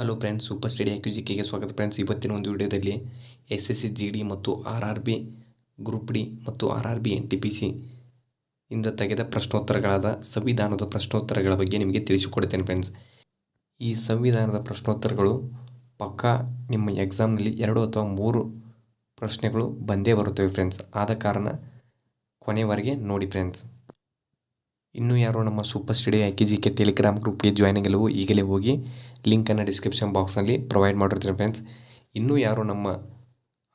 Hello friends super study ಜಿಕೆಗೆ ಸ್ವಾಗತ friends ಇವತ್ತಿನ ಒಂದು ವಿಡಿಯೋದಲ್ಲಿ S S C G D ಮತ್ತು R R B group D ಮತ್ತು R R B N T P C ಇಂದ ತೆಗೆದ ಪ್ರಶ್ನೋತ್ತರಗಳಾದ ಸಂವಿಧಾನದ ಪ್ರಶ್ನೋತ್ತರಗಳ ಬಗ್ಗೆ ನಿಮಗೆ ತಿಳಿಸಿಕೊಡ್ತೇನೆ ಫ್ರೆಂಡ್ಸ್ ಈ ಸಂವಿಧಾನದ ಪ್ರಶ್ನೋತ್ತರಗಳು ಪಕ್ಕಾ ನಿಮ್ಮ ಎಕ್ಸಾಮ್ನಲ್ಲಿ ಎರಡು ಅಥವಾ ಮೂರು ಪ್ರಶ್ನೆಗಳು ಬಂದೇ ಬರುತ್ತವೆ ಫ್ರೆಂಡ್ಸ್ ಆದ ಕಾರಣ ಕೊನೆವರೆಗೆ ನೋಡಿ ಫ್ರೆಂಡ್ಸ್ ಇನ್ನೂ ಯಾರು ನಮ್ಮ super study I K G K telegram ಗ್ರೂಪ್ಗೆ join ಆಗಿಲ್ಲವೋ ಈಗಲೇ ಹೋಗಿ ಲಿಂಕನ್ನು ಡಿಸ್ಕ್ರಿಪ್ಷನ್ ಬಾಕ್ಸ್ನಲ್ಲಿ ಪ್ರೊವೈಡ್ ಮಾಡಿರ್ತೀನಿ ಫ್ರೆಂಡ್ಸ್ ಇನ್ನೂ ಯಾರು ನಮ್ಮ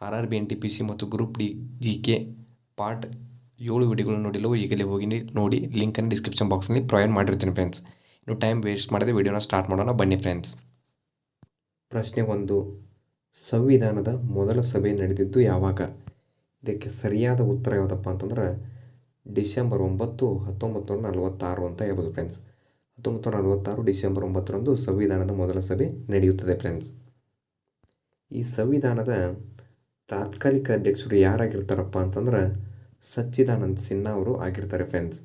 R R B N T P C ಮತ್ತು group D G K part ಏಳು ವಿಡಿಯೋಗಳು ನೋಡಿಲ್ಲವೋ ಈಗಲೇ ಹೋಗಿ ನೋಡಿ ಲಿಂಕನ್ನು ಡಿಸ್ಕ್ರಿಪ್ಷನ್ ಬಾಕ್ಸ್ನಲ್ಲಿ ಪ್ರೊವೈಡ್ ಮಾಡಿರ್ತೀನಿ ಫ್ರೆಂಡ್ಸ್ ಇನ್ನು ಟೈಮ್ ವೇಸ್ಟ್ ಮಾಡದೆ ವಿಡಿಯೋನ ಸ್ಟಾರ್ಟ್ ಮಾಡೋಣ ಬನ್ನಿ ಫ್ರೆಂಡ್ಸ್ ಪ್ರಶ್ನೆ ಒಂದು, ಸಂವಿಧಾನದ ಮೊದಲ ಸಭೆ ನಡೆದಿದ್ದು ಯಾವಾಗ? ಇದಕ್ಕೆ ಸರಿಯಾದ ಉತ್ತರ ಯಾವುದಪ್ಪ ಅಂತಂದ್ರೆ ಡಿಸೆಂಬರ್ ಒಂಬತ್ತು ಹತ್ತೊಂಬತ್ತು ನೂರ ನಲವತ್ತಾರು ಅಂತ ಹೇಳ್ಬೋದು ಫ್ರೆಂಡ್ಸ್ ಹತ್ತೊಂಬತ್ತು ನೂರ ನಲವತ್ತಾರು ಡಿಸೆಂಬರ್ ಒಂಬತ್ತರಂದು ಸಂವಿಧಾನದ ಮೊದಲ ಸಭೆ ನಡೆಯುತ್ತದೆ ಫ್ರೆಂಡ್ಸ್ ಈ ಸಂವಿಧಾನದ ತಾತ್ಕಾಲಿಕ ಅಧ್ಯಕ್ಷರು ಯಾರಾಗಿರ್ತಾರಪ್ಪ ಅಂತಂದ್ರೆ ಸಚ್ಚಿದಾನಂದ್ ಸಿನ್ಹಾ ಅವರು ಆಗಿರ್ತಾರೆ ಫ್ರೆಂಡ್ಸ್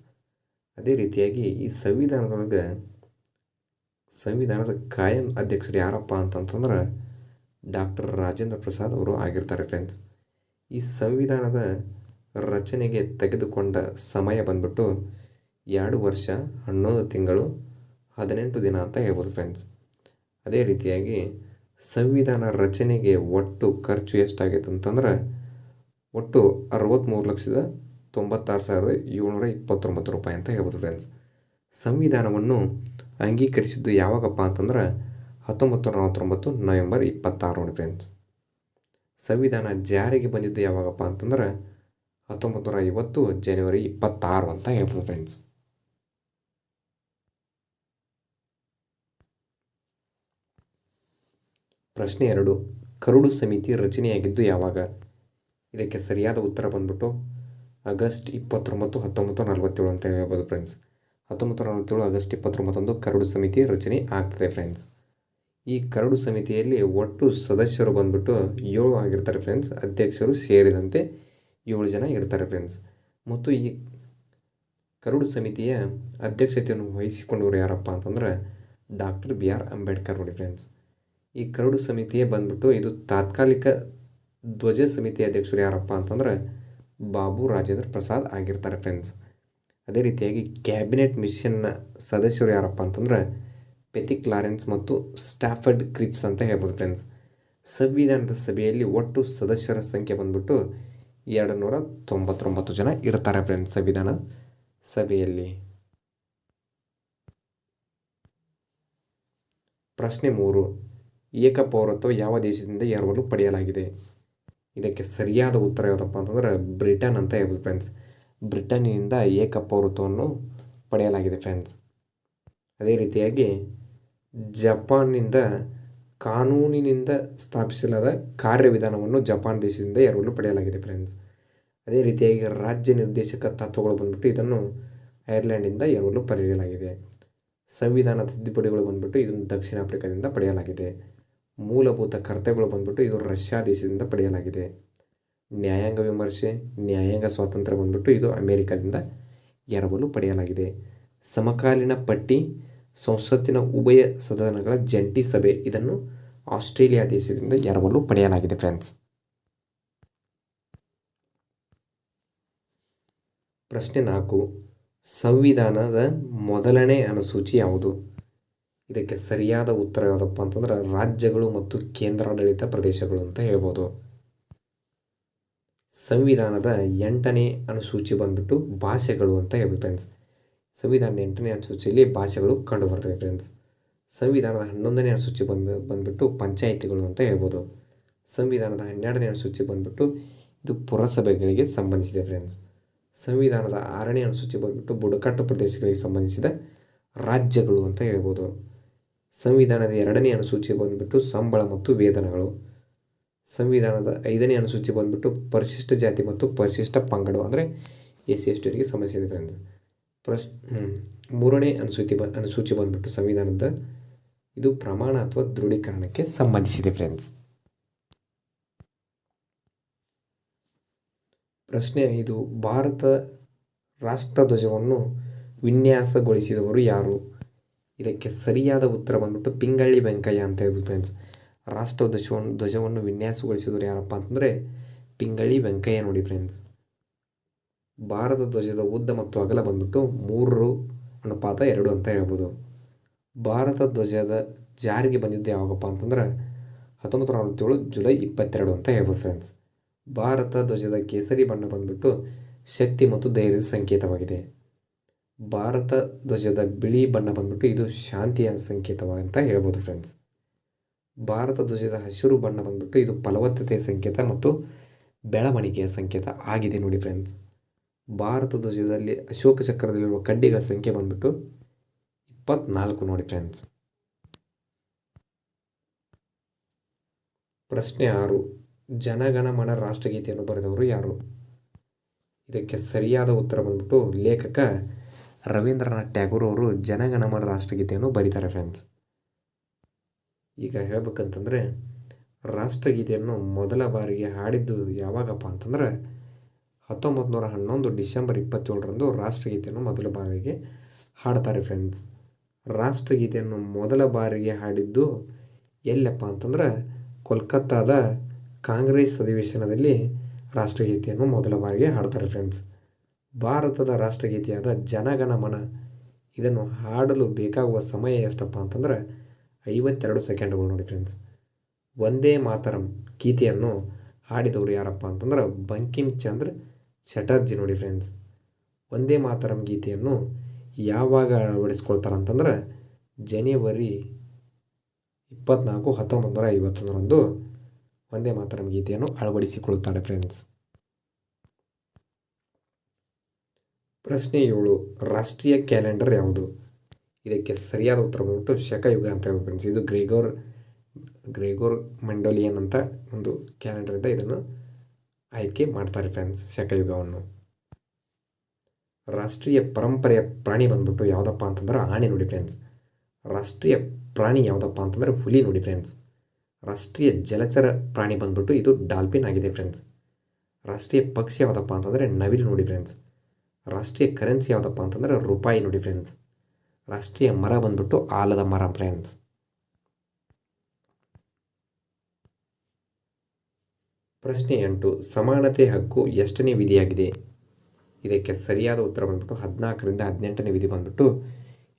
ಅದೇ ರೀತಿಯಾಗಿ ಈ ಸಂವಿಧಾನದೊಳಗೆ ಸಂವಿಧಾನದ ಕಾಯಂ ಅಧ್ಯಕ್ಷರು ಯಾರಪ್ಪ ಅಂತಂತಂದ್ರೆ ಡಾಕ್ಟರ್ ರಾಜೇಂದ್ರ ಪ್ರಸಾದ್ ಅವರು ಆಗಿರ್ತಾರೆ ಫ್ರೆಂಡ್ಸ್ ಈ ಸಂವಿಧಾನದ ರಚನೆಗೆ ತೆಗೆದುಕೊಂಡ ಸಮಯ ಬಂದ್ಬಿಟ್ಟು ಎರಡು ವರ್ಷ, ಹನ್ನೊಂದು ತಿಂಗಳು, ಹದಿನೆಂಟು ದಿನ ಅಂತ ಹೇಳ್ಬೋದು ಫ್ರೆಂಡ್ಸ್ ಅದೇ ರೀತಿಯಾಗಿ ಸಂವಿಧಾನ ರಚನೆಗೆ ಒಟ್ಟು ಖರ್ಚು ಎಷ್ಟಾಗೈತೆ ಅಂತಂದ್ರೆ ಒಟ್ಟು ಅರವತ್ತ್ಮೂರು ಲಕ್ಷದ ತೊಂಬತ್ತಾರು ಸಾವಿರದ ಏಳ್ನೂರ ಇಪ್ಪತ್ತೊಂಬತ್ತು ರೂಪಾಯಿ ಅಂತ ಹೇಳ್ಬೋದು ಫ್ರೆಂಡ್ಸ್ ಸಂವಿಧಾನವನ್ನು ಅಂಗೀಕರಿಸಿದ್ದು ಯಾವಾಗಪ್ಪ ಅಂತಂದ್ರೆ ಹತ್ತೊಂಬತ್ತು ನೂರ ನಲವತ್ತೊಂಬತ್ತು ನವೆಂಬರ್ ಇಪ್ಪತ್ತಾರು ಫ್ರೆಂಡ್ಸ್ ಸಂವಿಧಾನ ಜಾರಿಗೆ ಬಂದಿದ್ದು ಯಾವಾಗಪ್ಪ ಅಂತಂದ್ರೆ ಹತ್ತೊಂಬತ್ತು ನೂರ ಐವತ್ತು ಜನವರಿ ಇಪ್ಪತ್ತಾರು ಅಂತ ಹೇಳ್ಬೋದು ಫ್ರೆಂಡ್ಸ್ ಪ್ರಶ್ನೆ ಎರಡು, ಕರುಡು ಸಮಿತಿ ರಚನೆಯಾಗಿದ್ದು ಯಾವಾಗ? ಇದಕ್ಕೆ ಸರಿಯಾದ ಉತ್ತರ ಬಂದ್ಬಿಟ್ಟು ಆಗಸ್ಟ್ ಇಪ್ಪತ್ತೊಂಬತ್ತು, ಹತ್ತೊಂಬತ್ತು ನಲವತ್ತೇಳು ಅಂತ ಹೇಳ್ಬೋದು ಫ್ರೆಂಡ್ಸ್ ಹತ್ತೊಂಬತ್ತು ನಲವತ್ತೇಳು, ಆಗಸ್ಟ್ ಇಪ್ಪತ್ತೊಂಬತ್ತೊಂದು ಕರಡು ಸಮಿತಿ ರಚನೆ ಆಗ್ತದೆ ಫ್ರೆಂಡ್ಸ್ ಈ ಕರಡು ಸಮಿತಿಯಲ್ಲಿ ಒಟ್ಟು ಸದಸ್ಯರು ಬಂದ್ಬಿಟ್ಟು ಏಳು ಆಗಿರ್ತಾರೆ ಫ್ರೆಂಡ್ಸ್ ಅಧ್ಯಕ್ಷರು ಸೇರಿದಂತೆ ಏಳು ಜನ ಇರ್ತಾರೆ ಫ್ರೆಂಡ್ಸ್ ಮತ್ತು ಈ ಕರಡು ಸಮಿತಿಯ ಅಧ್ಯಕ್ಷತೆಯನ್ನು ವಹಿಸಿಕೊಂಡವರು ಯಾರಪ್ಪ ಅಂತಂದ್ರೆ ಡಾಕ್ಟರ್ ಬಿ ಆರ್ ಅಂಬೇಡ್ಕರ್ ನೋಡಿ ಫ್ರೆಂಡ್ಸ್ ಈ ಕರಡು ಸಮಿತಿಯೇ ಬಂದ್ಬಿಟ್ಟು ಇದು ತಾತ್ಕಾಲಿಕ ಧ್ವಜ ಸಮಿತಿ ಅಧ್ಯಕ್ಷರು ಯಾರಪ್ಪ ಅಂತಂದ್ರೆ ಬಾಬು ರಾಜೇಂದ್ರ ಪ್ರಸಾದ್ ಆಗಿರ್ತಾರೆ ಫ್ರೆಂಡ್ಸ್ ಅದೇ ರೀತಿಯಾಗಿ ಕ್ಯಾಬಿನೆಟ್ ಮಿಷನ್ನ ಸದಸ್ಯರು ಯಾರಪ್ಪ ಅಂತಂದ್ರೆ ಪೆತಿಕ್ ಲಾರೆನ್ಸ್ ಮತ್ತು ಸ್ಟಾಫರ್ಡ್ ಕ್ರಿಪ್ಸ್ ಅಂತ ಹೇಳ್ಬೋದು ಫ್ರೆಂಡ್ಸ್ ಸಂವಿಧಾನದ ಸಭೆಯಲ್ಲಿ ಒಟ್ಟು ಸದಸ್ಯರ ಸಂಖ್ಯೆ ಬಂದ್ಬಿಟ್ಟು ಎರಡು ನೂರ ತೊಂಬತ್ತೊಂಬತ್ತು ಜನ ಇರ್ತಾರೆ ಫ್ರೆಂಡ್ಸ್ ಸಂವಿಧಾನ ಸಭೆಯಲ್ಲಿ. ಪ್ರಶ್ನೆ ಮೂರು ಏಕಪೌರತ್ವ ಯಾವ ದೇಶದಿಂದ ಎರವಲು ಪಡೆಯಲಾಗಿದೆ? ಇದಕ್ಕೆ ಸರಿಯಾದ ಉತ್ತರ ಯಾವುದಪ್ಪ ಅಂತಂದ್ರೆ ಬ್ರಿಟನ್ ಅಂತ ಹೇಳ್ಬೋದು ಫ್ರೆಂಡ್ಸ್ ಬ್ರಿಟನ್ನಿನಿಂದ ಏಕಪೌರತ್ವವನ್ನು ಪಡೆಯಲಾಗಿದೆ ಫ್ರೆಂಡ್ಸ್ ಅದೇ ರೀತಿಯಾಗಿ ಜಪಾನ್ನಿಂದ ಕಾನೂನಿನಿಂದ ಸ್ಥಾಪಿಸಲಾದ ಕಾರ್ಯವಿಧಾನವನ್ನು ಜಪಾನ್ ದೇಶದಿಂದ ಎರವಲು ಪಡೆಯಲಾಗಿದೆ ಫ್ರೆಂಡ್ಸ್. ಅದೇ ರೀತಿಯಾಗಿ ರಾಜ್ಯ ನಿರ್ದೇಶಕ ತತ್ವಗಳು ಬಂದ್ಬಿಟ್ಟು ಇದನ್ನು ಐರ್ಲೆಂಡಿಂದ ಎರವಲು ಪಡೆಯಲಾಗಿದೆ. ಸಂವಿಧಾನ ತಿದ್ದುಪಡಿಗಳು ಬಂದ್ಬಿಟ್ಟು ಇದನ್ನು ದಕ್ಷಿಣ ಆಫ್ರಿಕಾದಿಂದ ಪಡೆಯಲಾಗಿದೆ. ಮೂಲಭೂತ ಕರ್ತವ್ಯಗಳು ಬಂದ್ಬಿಟ್ಟು ಇದು ರಷ್ಯಾ ದೇಶದಿಂದ ಪಡೆಯಲಾಗಿದೆ. ನ್ಯಾಯಾಂಗ ವಿಮರ್ಶೆ, ನ್ಯಾಯಾಂಗ ಸ್ವಾತಂತ್ರ್ಯ ಬಂದ್ಬಿಟ್ಟು ಇದು ಅಮೇರಿಕಾದಿಂದ ಎರವಲು ಪಡೆಯಲಾಗಿದೆ. ಸಮಕಾಲೀನ ಪಟ್ಟಿ ಸಂಸತ್ತಿನ ಉಭಯ ಸದನಗಳ ಜಂಟಿ ಸಭೆ. ಇದನ್ನು ಆಸ್ಟ್ರೇಲಿಯಾ ದೇಶದಿಂದ ಎರವಲು ಪಡೆಯಲಾಗಿದೆ ಫ್ರೆಂಡ್ಸ್. ಪ್ರಶ್ನೆ ನಾಲ್ಕು. ಸಂವಿಧಾನದ ಮೊದಲನೇ ಅನುಸೂಚಿ ಯಾವುದು? ಇದಕ್ಕೆ ಸರಿಯಾದ ಉತ್ತರ ಯಾವುದಪ್ಪ ಅಂತಂದ್ರೆ ರಾಜ್ಯಗಳು ಮತ್ತು ಕೇಂದ್ರಾಡಳಿತ ಪ್ರದೇಶಗಳು ಅಂತ ಹೇಳ್ಬೋದು. ಸಂವಿಧಾನದ ಎಂಟನೇ ಅನುಸೂಚಿ ಬಂದ್ಬಿಟ್ಟು ಭಾಷೆಗಳು ಅಂತ ಹೇಳ್ಬೋದು ಫ್ರೆಂಡ್ಸ್. ಸಂವಿಧಾನದ ಎಂಟನೇ ಅನುಸೂಚಿಯಲ್ಲಿ ಭಾಷೆಗಳು ಕಂಡು ಬರ್ತವೆ ಫ್ರೆಂಡ್ಸ್ ಸಂವಿಧಾನದ ಹನ್ನೊಂದನೇ ಅನುಸೂಚಿ ಬಂದು, ಬಂದ್ಬಿಟ್ಟು ಪಂಚಾಯಿತಿಗಳು ಅಂತ ಹೇಳ್ಬೋದು. ಸಂವಿಧಾನದ ಹನ್ನೆರಡನೇ ಅನುಸೂಚಿ ಬಂದ್ಬಿಟ್ಟು ಇದು ಪುರಸಭೆಗಳಿಗೆ ಸಂಬಂಧಿಸಿದೆ ಫ್ರೆಂಡ್ಸ್ ಸಂವಿಧಾನದ ಆರನೇ ಅನುಸೂಚಿ ಬಂದ್ಬಿಟ್ಟು ಬುಡಕಟ್ಟು ಪ್ರದೇಶಗಳಿಗೆ ಸಂಬಂಧಿಸಿದ ರಾಜ್ಯಗಳು ಅಂತ ಹೇಳ್ಬೋದು. ಸಂವಿಧಾನದ ಎರಡನೇ ಅನುಸೂಚಿ ಬಂದ್ಬಿಟ್ಟು ಸಂಬಳ ಮತ್ತು ವೇತನಗಳು. ಸಂವಿಧಾನದ ಐದನೇ ಅನುಸೂಚಿ ಬಂದ್ಬಿಟ್ಟು ಪರಿಶಿಷ್ಟ ಜಾತಿ ಮತ್ತು ಪರಿಶಿಷ್ಟ ಪಂಗಡ ಅಂದರೆ ಎಸ್ ಎಸ್ ಟಿಯವರಿಗೆ ಸಂಬಂಧಿಸಿದೆ ಫ್ರೆಂಡ್ಸ್ ಪ್ರಶ್. ಮೂರನೇ ಅನುಸೂಚಿ ಬ, ಅನುಸೂಚಿ ಬಂದ್ಬಿಟ್ಟು ಸಂವಿಧಾನದ ಇದು ಪ್ರಮಾಣ ಅಥವಾ ದೃಢೀಕರಣಕ್ಕೆ ಸಂಬಂಧಿಸಿದೆ ಫ್ರೆಂಡ್ಸ್ ಪ್ರಶ್ನೆ ಇದು ಭಾರತ ರಾಷ್ಟ್ರಧ್ವಜವನ್ನು ವಿನ್ಯಾಸಗೊಳಿಸಿದವರು ಯಾರು? ಇದಕ್ಕೆ ಸರಿಯಾದ ಉತ್ತರ ಬಂದ್ಬಿಟ್ಟು ಪಿಂಗಳ್ಳಿ ವೆಂಕಯ್ಯ ಅಂತ ಹೇಳ್ಬೋದು ಫ್ರೆಂಡ್ಸ್ ರಾಷ್ಟ್ರ ಧ್ವಜವನ್ನು ಧ್ವಜವನ್ನು ವಿನ್ಯಾಸಗೊಳಿಸಿದವರು ಯಾರಪ್ಪ ಅಂತಂದರೆ ಪಿಂಗಳ್ಳಿ ವೆಂಕಯ್ಯ ನೋಡಿ ಫ್ರೆಂಡ್ಸ್ ಭಾರತ ಧ್ವಜದ ಉದ್ದ ಮತ್ತು ಅಗಲ ಬಂದ್ಬಿಟ್ಟು ಮೂರು ಅನುಪಾತ ಎರಡು ಅಂತ ಹೇಳ್ಬೋದು. ಭಾರತ ಧ್ವಜದ ಜಾರಿಗೆ ಬಂದಿದ್ದು ಯಾವಾಗಪ್ಪ ಅಂತಂದ್ರೆ ಹತ್ತೊಂಬತ್ತು ನೂರ ಅರವತ್ತೇಳು ಜುಲೈ ಇಪ್ಪತ್ತೆರಡು ಅಂತ ಹೇಳ್ಬೋದು ಫ್ರೆಂಡ್ಸ್ ಭಾರತ ಧ್ವಜದ ಕೇಸರಿ ಬಣ್ಣ ಬಂದ್ಬಿಟ್ಟು ಶಕ್ತಿ ಮತ್ತು ಧೈರ್ಯದ ಸಂಕೇತವಾಗಿದೆ. ಭಾರತ ಧ್ವಜದ ಬಿಳಿ ಬಣ್ಣ ಬಂದ್ಬಿಟ್ಟು ಇದು ಶಾಂತಿಯ ಸಂಕೇತವಂತ ಹೇಳ್ಬೋದು ಫ್ರೆಂಡ್ಸ್ ಭಾರತ ಧ್ವಜದ ಹಸಿರು ಬಣ್ಣ ಬಂದ್ಬಿಟ್ಟು ಇದು ಫಲವತ್ತತೆಯ ಸಂಕೇತ ಮತ್ತು ಬೆಳವಣಿಗೆಯ ಸಂಕೇತ ಆಗಿದೆ ನೋಡಿ ಫ್ರೆಂಡ್ಸ್ ಭಾರತ ಧ್ವಜದಲ್ಲಿ ಅಶೋಕ ಚಕ್ರದಲ್ಲಿರುವ ಕಡ್ಡಿಗಳ ಸಂಖ್ಯೆ ಬಂದ್ಬಿಟ್ಟು ಇಪ್ಪತ್ನಾಲ್ಕು ನೋಡಿ ಫ್ರೆಂಡ್ಸ್ ಪ್ರಶ್ನೆ ಆರು, ಜನಗಣಮನ ರಾಷ್ಟ್ರಗೀತೆಯನ್ನು ಬರೆದವರು ಯಾರು? ಇದಕ್ಕೆ ಸರಿಯಾದ ಉತ್ತರ ಬಂದ್ಬಿಟ್ಟು ಲೇಖಕ ರವೀಂದ್ರನಾಥ್ ಟ್ಯಾಗೂರ್ ಅವರು ಜನಗಣಮನ ರಾಷ್ಟ್ರಗೀತೆಯನ್ನು ಬರೀತಾರೆ ಫ್ರೆಂಡ್ಸ್ ಈಗ ಹೇಳ್ಬೇಕಂತಂದರೆ, ರಾಷ್ಟ್ರಗೀತೆಯನ್ನು ಮೊದಲ ಬಾರಿಗೆ ಹಾಡಿದ್ದು ಯಾವಾಗಪ್ಪ ಅಂತಂದ್ರೆ ಹತ್ತೊಂಬತ್ತು ನೂರ ಹನ್ನೊಂದು ಡಿಸೆಂಬರ್ ಇಪ್ಪತ್ತೇಳರಂದು ರಾಷ್ಟ್ರಗೀತೆಯನ್ನು ಮೊದಲ ಬಾರಿಗೆ ಹಾಡ್ತಾರೆ ಫ್ರೆಂಡ್ಸ್ ರಾಷ್ಟ್ರಗೀತೆಯನ್ನು ಮೊದಲ ಬಾರಿಗೆ ಹಾಡಿದ್ದು ಎಲ್ಲಪ್ಪ ಅಂತಂದ್ರೆ ಕೋಲ್ಕತ್ತಾದ ಕಾಂಗ್ರೆಸ್ ಅಧಿವೇಶನದಲ್ಲಿ ರಾಷ್ಟ್ರಗೀತೆಯನ್ನು ಮೊದಲ ಬಾರಿಗೆ ಹಾಡ್ತಾರೆ ಫ್ರೆಂಡ್ಸ್ ಭಾರತದ ರಾಷ್ಟ್ರಗೀತೆಯಾದ ಜನಗಣ ಮನ ಇದನ್ನು ಹಾಡಲು ಬೇಕಾಗುವ ಸಮಯ ಎಷ್ಟಪ್ಪ ಅಂತಂದ್ರೆ ಐವತ್ತೆರಡು ಸೆಕೆಂಡ್ಗಳು ನೋಡಿ ಫ್ರೆಂಡ್ಸ್ ಒಂದೇ ಮಾತರಂ ಗೀತೆಯನ್ನು ಹಾಡಿದವರು ಯಾರಪ್ಪ ಅಂತಂದ್ರೆ ಬಂಕಿಮ್ ಚಂದ್ರ ಚಟರ್ಜಿ ನೋಡಿ ಫ್ರೆಂಡ್ಸ್ ಒಂದೇ ಮಾತರಂ ಗೀತೆಯನ್ನು ಯಾವಾಗ ಅಳವಡಿಸ್ಕೊಳ್ತಾರೆ ಅಂತಂದ್ರೆ ಜನವರಿ ಇಪ್ಪತ್ನಾಲ್ಕು ಹತ್ತೊಂಬತ್ತು ನೂರ ಐವತ್ತೊಂದರಂದು ಒಂದೇ ಮಾತರಂ ಗೀತೆಯನ್ನು ಅಳವಡಿಸಿಕೊಳ್ಳುತ್ತಾರೆ ಫ್ರೆಂಡ್ಸ್ ಪ್ರಶ್ನೆ ಏಳು, ರಾಷ್ಟ್ರೀಯ ಕ್ಯಾಲೆಂಡರ್ ಯಾವುದು? ಇದಕ್ಕೆ ಸರಿಯಾದ ಉತ್ತರ ಬಂದ್ಬಿಟ್ಟು ಶಕಯುಗ ಅಂತ ಹೇಳಿ ಫ್ರೆಂಡ್ಸ್ ಇದು ಗ್ರೇಗೋರ್ ಗ್ರೇಗೋರ್ ಮಂಡೋಲಿಯನ್ ಅಂತ ಒಂದು ಕ್ಯಾಲೆಂಡರ್ ಇದೆ. ಇದನ್ನು ಆಯ್ಕೆ ಮಾಡ್ತಾರೆ ಫ್ರೆಂಡ್ಸ್ ಶಕಯುಗವನ್ನು ರಾಷ್ಟ್ರೀಯ ಪರಂಪರೆಯ ಪ್ರಾಣಿ ಬಂದ್ಬಿಟ್ಟು ಯಾವುದಪ್ಪ ಅಂತಂದ್ರೆ ಆನೆ ನೋಡಿ ಫ್ರೆಂಡ್ಸ್. ರಾಷ್ಟ್ರೀಯ ಪ್ರಾಣಿ ಯಾವುದಪ್ಪ ಅಂತಂದ್ರೆ ಹುಲಿ ನೋಡಿ ಫ್ರೆಂಡ್ಸ್. ರಾಷ್ಟ್ರೀಯ ಜಲಚರ ಪ್ರಾಣಿ ಬಂದ್ಬಿಟ್ಟು ಇದು ಡಾಲ್ಫಿನ್ ಆಗಿದೆ ಫ್ರೆಂಡ್ಸ್. ರಾಷ್ಟ್ರೀಯ ಪಕ್ಷಿ ಯಾವುದಪ್ಪ ಅಂತಂದರೆ ನವಿಲು ನೋಡಿ ಫ್ರೆಂಡ್ಸ್. ರಾಷ್ಟ್ರೀಯ ಕರೆನ್ಸಿ ಯಾವುದಪ್ಪ ಅಂತಂದರೆ ರೂಪಾಯಿ ನೋಡಿ ಫ್ರೆಂಡ್ಸ್. ರಾಷ್ಟ್ರೀಯ ಮರ ಬಂದ್ಬಿಟ್ಟು ಆಲದ ಮರ ಫ್ರೆಂಡ್ಸ್. ಪ್ರಶ್ನೆ ಎಂಟು, ಸಮಾನತೆ ಹಕ್ಕು ಎಷ್ಟನೇ ವಿಧಿಯಾಗಿದೆ? ಇದಕ್ಕೆ ಸರಿಯಾದ ಉತ್ತರ ಬಂದ್ಬಿಟ್ಟು ಹದಿನಾಲ್ಕರಿಂದ ಹದಿನೆಂಟನೇ ವಿಧಿ ಬಂದ್ಬಿಟ್ಟು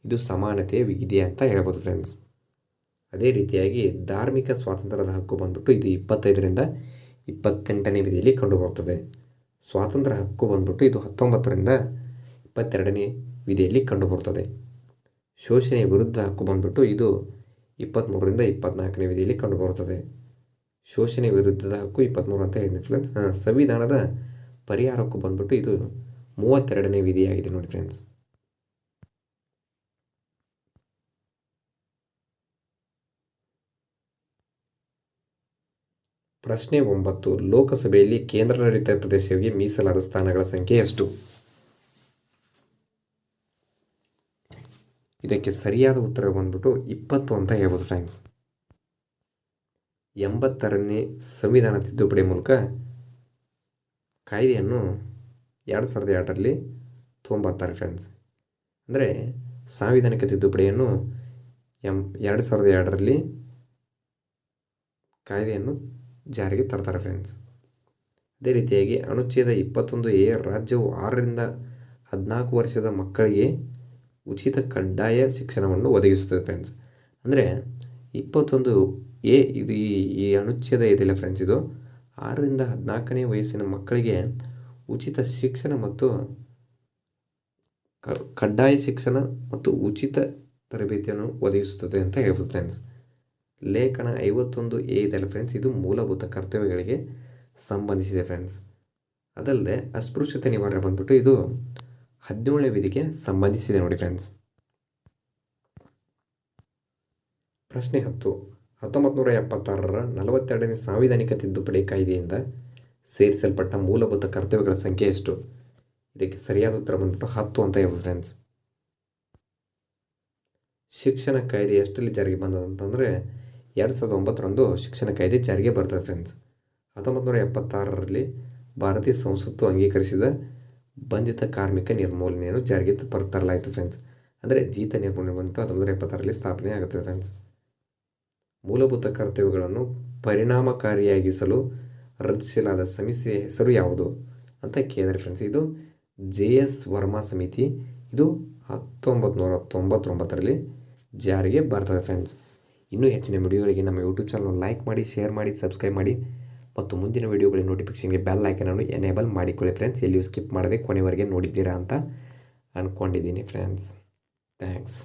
ಇದು ಸಮಾನತೆಯ ವಿಧಿ ಅಂತ ಹೇಳ್ಬೋದು ಫ್ರೆಂಡ್ಸ್ ಅದೇ ರೀತಿಯಾಗಿ ಧಾರ್ಮಿಕ ಸ್ವಾತಂತ್ರ್ಯದ ಹಕ್ಕು ಬಂದ್ಬಿಟ್ಟು ಇದು ಇಪ್ಪತ್ತೈದರಿಂದ ಇಪ್ಪತ್ತೆಂಟನೇ ವಿಧಿಯಲ್ಲಿ ಕಂಡುಬರುತ್ತದೆ. ಸ್ವಾತಂತ್ರ್ಯ ಹಕ್ಕು ಬಂದ್ಬಿಟ್ಟು ಇದು ಹತ್ತೊಂಬತ್ತರಿಂದ ಇಪ್ಪತ್ತೆರಡನೇ ವಿಧಿಯಲ್ಲಿ ಕಂಡುಬರುತ್ತದೆ. ಶೋಷಣೆಯ ವಿರುದ್ಧ ಹಕ್ಕು ಬಂದ್ಬಿಟ್ಟು ಇದು ಇಪ್ಪತ್ತ್ಮೂರರಿಂದ ಇಪ್ಪತ್ತ್ನಾಲ್ಕನೇ ವಿಧಿಯಲ್ಲಿ ಕಂಡುಬರುತ್ತದೆ. ಶೋಷಣೆ ವಿರುದ್ಧದ ಹಕ್ಕು ಇಪ್ಪತ್ತ್ಮೂರು ಅಂತ ಹೇಳಿದೆ ಫ್ರೆಂಡ್ಸ್ ಸಂವಿಧಾನದ ಪರಿಹಾರಕ್ಕೂ ಬಂದ್ಬಿಟ್ಟು ಇದು ಮೂವತ್ತೆರಡನೇ ವಿಧಿಯಾಗಿದೆ ನೋಡಿ ಫ್ರೆಂಡ್ಸ್ ಪ್ರಶ್ನೆ ಒಂಬತ್ತು, ಲೋಕಸಭೆಯಲ್ಲಿ ಕೇಂದ್ರಾಡಳಿತ ಪ್ರದೇಶಗಳಿಗೆ ಮೀಸಲಾದ ಸ್ಥಾನಗಳ ಸಂಖ್ಯೆ ಎಷ್ಟು? ಇದಕ್ಕೆ ಸರಿಯಾದ ಉತ್ತರ ಬಂದ್ಬಿಟ್ಟು ಇಪ್ಪತ್ತು ಅಂತ ಹೇಳ್ಬೋದು ಫ್ರೆಂಡ್ಸ್ ಎಂಬತ್ತರನೇ ಸಂವಿಧಾನ ತಿದ್ದುಪಡಿ ಮೂಲಕ ಕಾಯ್ದೆಯನ್ನು ಎರಡು ಸಾವಿರದ ಎರಡರಲ್ಲಿ ತೊಂಬತ್ತಾರೆ ಫ್ರೆಂಡ್ಸ್ ಅಂದರೆ ಸಾಂವಿಧಾನಿಕ ತಿದ್ದುಪಡಿಯನ್ನು ಎಂ ಎರಡು ಸಾವಿರದ ಎರಡರಲ್ಲಿ ಕಾಯ್ದೆಯನ್ನು ಜಾರಿಗೆ ತರ್ತಾರೆ ಫ್ರೆಂಡ್ಸ್ ಅದೇ ರೀತಿಯಾಗಿ ಅನುಚ್ಛೇದ ಇಪ್ಪತ್ತೊಂದು ಎ ರಾಜ್ಯವು ಆರರಿಂದ ಹದಿನಾಲ್ಕು ವರ್ಷದ ಮಕ್ಕಳಿಗೆ ಉಚಿತ ಕಡ್ಡಾಯ ಶಿಕ್ಷಣವನ್ನು ಒದಗಿಸುತ್ತದೆ ಫ್ರೆಂಡ್ಸ್ ಅಂದರೆ ಇಪ್ಪತ್ತೊಂದು ಎ ಇದು ಈ ಈ ಅನುಚ್ಛೇದ ಇದೆಯಲ್ಲ ಫ್ರೆಂಡ್ಸ್ ಇದು? ಆರರಿಂದ ಹದಿನಾಲ್ಕನೇ ವಯಸ್ಸಿನ ಮಕ್ಕಳಿಗೆ ಉಚಿತ ಶಿಕ್ಷಣ ಮತ್ತು ಕಡ್ಡಾಯ ಶಿಕ್ಷಣ ಮತ್ತು ಉಚಿತ ತರಬೇತಿಯನ್ನು ಒದಗಿಸುತ್ತದೆ ಅಂತ ಹೇಳ್ಬೋದು ಫ್ರೆಂಡ್ಸ್ ಲೇಖನ ಐವತ್ತೊಂದು ಎ ಇದೆಯಲ್ಲ ಫ್ರೆಂಡ್ಸ್ ಇದು ಮೂಲಭೂತ ಕರ್ತವ್ಯಗಳಿಗೆ ಸಂಬಂಧಿಸಿದೆ ಫ್ರೆಂಡ್ಸ್ ಅದಲ್ಲದೆ ಅಸ್ಪೃಶ್ಯತೆ ನಿವಾರಣೆ ಬಂದ್ಬಿಟ್ಟು ಇದು ಹದಿನೇಳನೇ ವಿಧಿಗೆ ಸಂಬಂಧಿಸಿದೆ ನೋಡಿ ಫ್ರೆಂಡ್ಸ್ ಪ್ರಶ್ನೆ ಹತ್ತು. ಹತ್ತೊಂಬತ್ತು ನೂರ ಎಪ್ಪತ್ತಾರರ ನಲವತ್ತೆರಡನೇ ಸಾಂವಿಧಾನಿಕ ತಿದ್ದುಪಡಿ ಕಾಯ್ದೆಯಿಂದ ಸೇರಿಸಲ್ಪಟ್ಟ ಮೂಲಭೂತ ಕರ್ತವ್ಯಗಳ ಸಂಖ್ಯೆ ಎಷ್ಟು? ಇದಕ್ಕೆ ಸರಿಯಾದ ಉತ್ತರ ಬಂದ್ಬಿಟ್ಟು ಹತ್ತು ಅಂತ ಇವ್ ಫ್ರೆಂಡ್ಸ್ ಶಿಕ್ಷಣ ಕಾಯ್ದೆ ಎಷ್ಟರಲ್ಲಿ ಜಾರಿಗೆ ಬಂದದಂತಂದರೆ ಎರಡು ಸಾವಿರದ ಒಂಬತ್ತರಂದು ಶಿಕ್ಷಣ ಕಾಯ್ದೆ ಜಾರಿಗೆ ಬರ್ತದೆ ಫ್ರೆಂಡ್ಸ್ ಹತ್ತೊಂಬತ್ತು ನೂರ ಎಪ್ಪತ್ತಾರರಲ್ಲಿ ಭಾರತೀಯ ಸಂಸತ್ತು ಅಂಗೀಕರಿಸಿದ ಬಂಧಿತ ಕಾರ್ಮಿಕ ನಿರ್ಮೂಲನೆಯನ್ನು ಜಾರಿಗೆ ತರಲಾಯಿತು ಫ್ರೆಂಡ್ಸ್ ಅಂದರೆ ಜೀತ ನಿರ್ಮೂಲನೆ ಬಂದ್ಬಿಟ್ಟು ಹತ್ತೊಂಬತ್ತು ನೂರ ಎಪ್ಪತ್ತಾರರಲ್ಲಿ ಸ್ಥಾಪನೆ ಆಗುತ್ತೆ ಫ್ರೆಂಡ್ಸ್ ಮೂಲಭೂತ ಕರ್ತವ್ಯಗಳನ್ನು ಪರಿಣಾಮಕಾರಿಯಾಗಿಸಲು ರಚಿಸಲಾದ ಸಮಿತಿಯ ಹೆಸರು ಯಾವುದು ಅಂತ ಕೇಳಿದರೆ ಫ್ರೆಂಡ್ಸ್ ಇದು ಜೆ ಎಸ್ ವರ್ಮಾ ಸಮಿತಿ. ಇದು ಹತ್ತೊಂಬತ್ತು ನೂರ ತೊಂಬತ್ತೊಂಬತ್ತರಲ್ಲಿ ಜಾರಿಗೆ ಬರ್ತದೆ ಫ್ರೆಂಡ್ಸ್ ಇನ್ನೂ ಹೆಚ್ಚಿನ ವಿಡಿಯೋಗಳಿಗೆ ನಮ್ಮ ಯೂಟ್ಯೂಬ್ ಚಾನಲ್ ಲೈಕ್ ಮಾಡಿ ಶೇರ್ ಮಾಡಿ ಸಬ್ಸ್ಕ್ರೈಬ್ ಮಾಡಿ. ಮತ್ತು ಮುಂದಿನ ವಿಡಿಯೋಗಳ ನೋಟಿಫಿಕೇಷನ್ಗೆ ಬೆಲ್ ಐಕನನ್ನು ಎನೇಬಲ್ ಮಾಡಿಕೊಳ್ಳಿ ಫ್ರೆಂಡ್ಸ್ ಎಲ್ಲಿಯೂ ಸ್ಕಿಪ್ ಮಾಡದೆ ಕೊನೆವರೆಗೆ ನೋಡಿದ್ದೀರಾ ಅಂತ ಅಂದ್ಕೊಂಡಿದ್ದೀನಿ ಫ್ರೆಂಡ್ಸ್ ಥ್ಯಾಂಕ್ಸ್